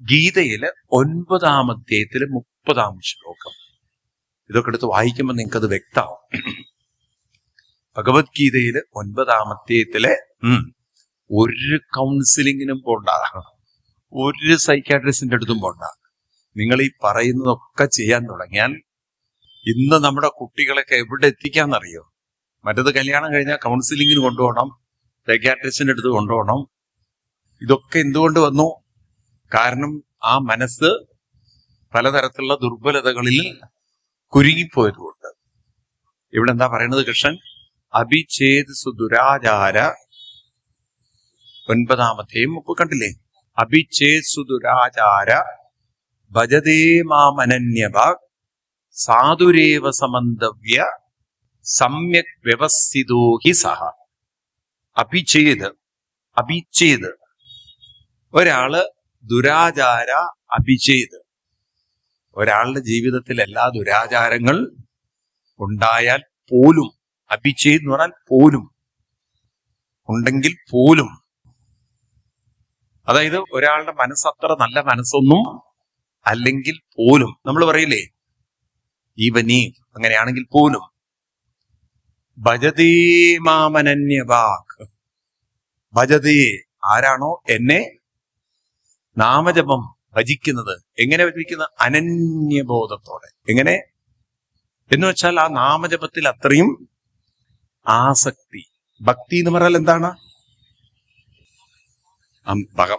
ഗീതയിൽ ഒൻപതാം അധ്യായത്തിൽ മുപ്പതാം ശ്ലോകം. ഇതൊക്കെ എടുത്ത് വായിക്കുമ്പോൾ നിങ്ങൾക്കത് വ്യക്തമാവും. ഭഗവത്ഗീതയിൽ ഒൻപതാം അധ്യായത്തിലെ ഉം, ഒരു കൗൺസിലിങ്ങിനും പോണ്ട. ഒരു സൈക്കാട്രിസ്റ്റിന്റെ അടുത്തും പോണ്ട. നിങ്ങൾ ഈ പറയുന്നതൊക്കെ ചെയ്യാൻ തുടങ്ങിയാൽ ഇന്ന് നമ്മുടെ കുട്ടികളൊക്കെ എവിടെ എത്തിക്കാന്നറിയോ? മറ്റത് കല്യാണം കഴിഞ്ഞാൽ കൗൺസിലിങ്ങിന് കൊണ്ടുപോകണം സൈക്കാട്രിസ്റ്റിന്റെ അടുത്ത് കൊണ്ടുപോകണം. ഇതൊക്കെ എന്തുകൊണ്ട് വന്നു? കാരണം ആ മനസ്സ് പലതരത്തിലുള്ള ദുർബലതകളിൽ കുരുങ്ങിപ്പോയതുകൊണ്ട്. ഇവിടെ എന്താ പറയുന്നത് കൃഷ്ണൻ? അഭിഛേദ് സുദുരാചാര ഒൻപതാമത്തെയും മുപ്പ് കണ്ടില്ലേ? അഭിഛേദ് സുദുരാചാര ഭജതേ മാമനന്യവ. സാധുരേവ സമന്തവ്യ. സമ്യക് വ്യവസ്ഥിതോ ഹി സഹ. അഭിഛേദ്. അഭിഛേദ്. ഒരാൾ ദുരാചാര അഭിചേത് ഒരാളുടെ ജീവിതത്തിൽ എല്ലാ ദുരാചാരങ്ങൾ ഉണ്ടായാൽ പോലും അഭിചേത് എന്ന് പറഞ്ഞാൽ പോലും ഉണ്ടെങ്കിൽ പോലും. അതായത് ഒരാളുടെ മനസ്സത്ര നല്ല മനസ്സൊന്നും അല്ലെങ്കിൽ പോലും നമ്മൾ പറയില്ലേ? ഈവനീ അങ്ങനെയാണെങ്കിൽ പോലും. ഭജതേ മാമനന്യവാക്. ഭജതേ ആരാണോ എന്നെ നാമജപം ഭജിക്കുന്നത് എങ്ങനെ ഭജിക്കുന്ന? അനന്യബോധത്തോടെ. എങ്ങനെ? എന്ന് വെച്ചാൽ ആ നാമജപത്തിൽ അത്രയും ആസക്തി. ഭക്തി എന്ന് പറഞ്ഞാൽ എന്താണ്?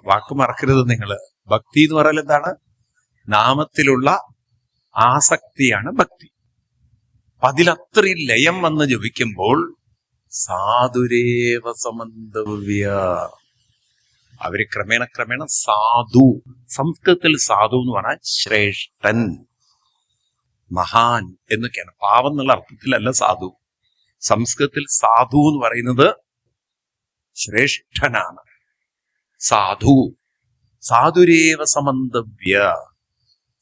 വാക്ക് മറക്കരുത് നിങ്ങൾ ഭക്തി എന്ന് പറഞ്ഞാൽ എന്താണ്? നാമത്തിലുള്ള ആസക്തിയാണ് ഭക്തി. അതിലത്രയും ലയം വന്ന് ജപിക്കുമ്പോൾ സാധുരേവ സമന്തവ്യ. അവർ ക്രമേണ ക്രമേണ സാധു. സംസ്കൃതത്തിൽ സാധു എന്ന് പറഞ്ഞാൽ ശ്രേഷ്ഠൻ മഹാൻ എന്നൊക്കെയാണ്. പാവം എന്നുള്ള അർത്ഥത്തിലല്ല സാധു. സംസ്കൃതത്തിൽ സാധു എന്ന് പറയുന്നത് ശ്രേഷ്ഠനാണ്. സാധു. സാധുരേവ സമന്തവ്യ.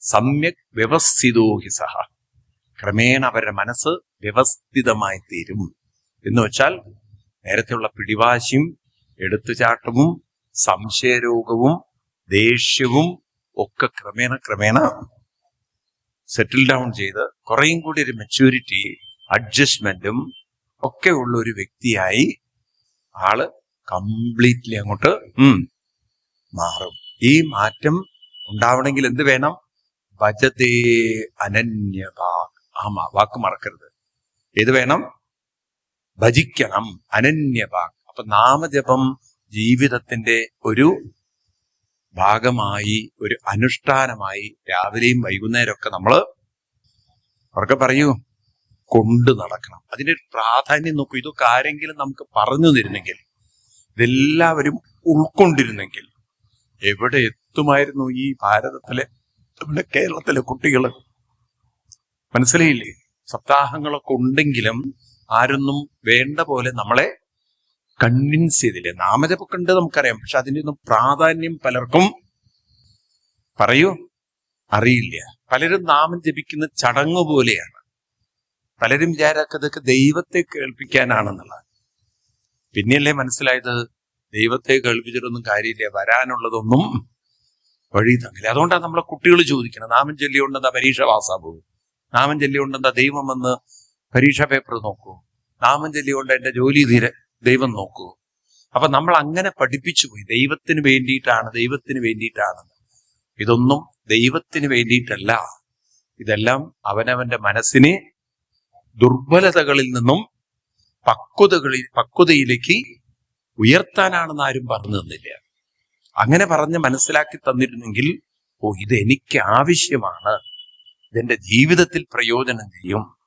സമ്യക് വ്യവസ്ഥിതോ ഹി സഹ. ക്രമേണ അവരുടെ മനസ്സ് വ്യവസ്ഥിതമായി തീരും എന്ന് വെച്ചാൽ നേരത്തെയുള്ള പിടിവാശിയും എടുത്തുചാട്ടവും സംശയരോഗവും ദേഷ്യവും ഒക്കെ ക്രമേണ ക്രമേണ സെറ്റിൽ ഡൗൺ ചെയ്ത് കുറേയും കൂടി ഒരു മെച്യൂരിറ്റി അഡ്ജസ്റ്റ്മെന്റും ഒക്കെ ഉള്ള ഒരു വ്യക്തിയായി ആൾ കംപ്ലീറ്റ്ലി അങ്ങോട്ട് മാറും. ഈ മാറ്റം ഉണ്ടാവണമെങ്കിൽ എന്ത് വേണം? ഭജതേ അനന്യ മ- വാക്ക് മറക്കരുത്. ഏത് വേണം? ഭജിക്കണം. അനന്യഭാഗ് അപ്പൊ നാമജപം ജീവിതത്തിന്റെ ഒരു ഭാഗമായി ഒരു അനുഷ്ഠാനമായി രാവിലെയും വൈകുന്നേരമൊക്കെ നമ്മൾ അവർക്ക് പറയൂ കൊണ്ടു നടക്കണം. അതിന്റെ ഒരു പ്രാധാന്യം നോക്കൂ. ഇതൊക്കെ ആരെങ്കിലും നമുക്ക് പറഞ്ഞു തരുന്നെങ്കിൽ ഇതെല്ലാവരും ഉൾക്കൊണ്ടിരുന്നെങ്കിൽ എവിടെ എത്തുമായിരുന്നു ഈ ഭാരതത്തിലെ നമ്മുടെ കേരളത്തിലെ കുട്ടികൾ മനസ്സിലായില്ലേ? സപ്താഹങ്ങളൊക്കെ ഉണ്ടെങ്കിലും ആരൊന്നും വേണ്ട പോലെ നമ്മളെ കൺവിൻസ് ചെയ്തില്ല? നാമജപമൊക്കെ ഉണ്ട് നമുക്കറിയാം. പക്ഷെ അതിന്റെ ഒന്നും പ്രാധാന്യം പലർക്കും പറയൂ അറിയില്ല. പലരും നാമം ജപിക്കുന്ന ചടങ്ങ് പോലെയാണ്. പലരും വിചാരക്കതൊക്കെ ദൈവത്തെ കേൾപ്പിക്കാനാണെന്നുള്ളത്. പിന്നെയല്ലേ മനസ്സിലായത്? ദൈവത്തെ കേൾപ്പിച്ചിട്ടൊന്നും കാര്യമില്ല. വരാനുള്ളതൊന്നും വഴി തങ്ങില്ല അതുകൊണ്ടാണ് നമ്മളെ കുട്ടികൾ ചോദിക്കുന്നത്. നാമം ചൊല്ലിയുണ്ടെന്താ പരീക്ഷ പാസ്സാകും നാമം ചൊല്ലിയുണ്ടെന്താ വന്ന് പരീക്ഷ പേപ്പർ നോക്കൂ? നാമം ചൊല്ലിയുണ്ട് എന്റെ ജോലി തീരെ ദൈവം നോക്കൂ. അപ്പൊ നമ്മൾ അങ്ങനെ പഠിപ്പിച്ചു പോയി ദൈവത്തിന് വേണ്ടിയിട്ടാണ് ദൈവത്തിന് വേണ്ടിയിട്ടാണ്. ഇതൊന്നും ദൈവത്തിന് വേണ്ടിയിട്ടല്ല. ഇതെല്ലാം അവനവന്റെ മനസ്സിനെ ദുർബലതകളിൽ നിന്നും പക്വതകളിൽ പക്വതയിലേക്ക് ഉയർത്താനാണെന്ന് ആരും പറഞ്ഞു തന്നില്ല. അങ്ങനെ പറഞ്ഞ് മനസ്സിലാക്കി തന്നിരുന്നെങ്കിൽ ഓ ഇത് എനിക്ക് ആവശ്യമാണ് ഇതെന്റെ ജീവിതത്തിൽ പ്രയോജനം ചെയ്യും.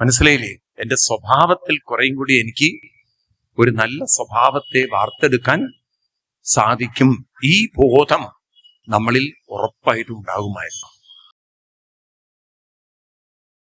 മനസ്സിലായില്ലേ? എന്റെ സ്വഭാവത്തിൽ കുറേയും കൂടി എനിക്ക് ഒരു നല്ല സ്വഭാവത്തെ വാർത്തെടുക്കാൻ സാധിക്കും ഈ ബോധം നമ്മളിൽ ഉറപ്പായിട്ടും ഉണ്ടാകുമായിരുന്നു.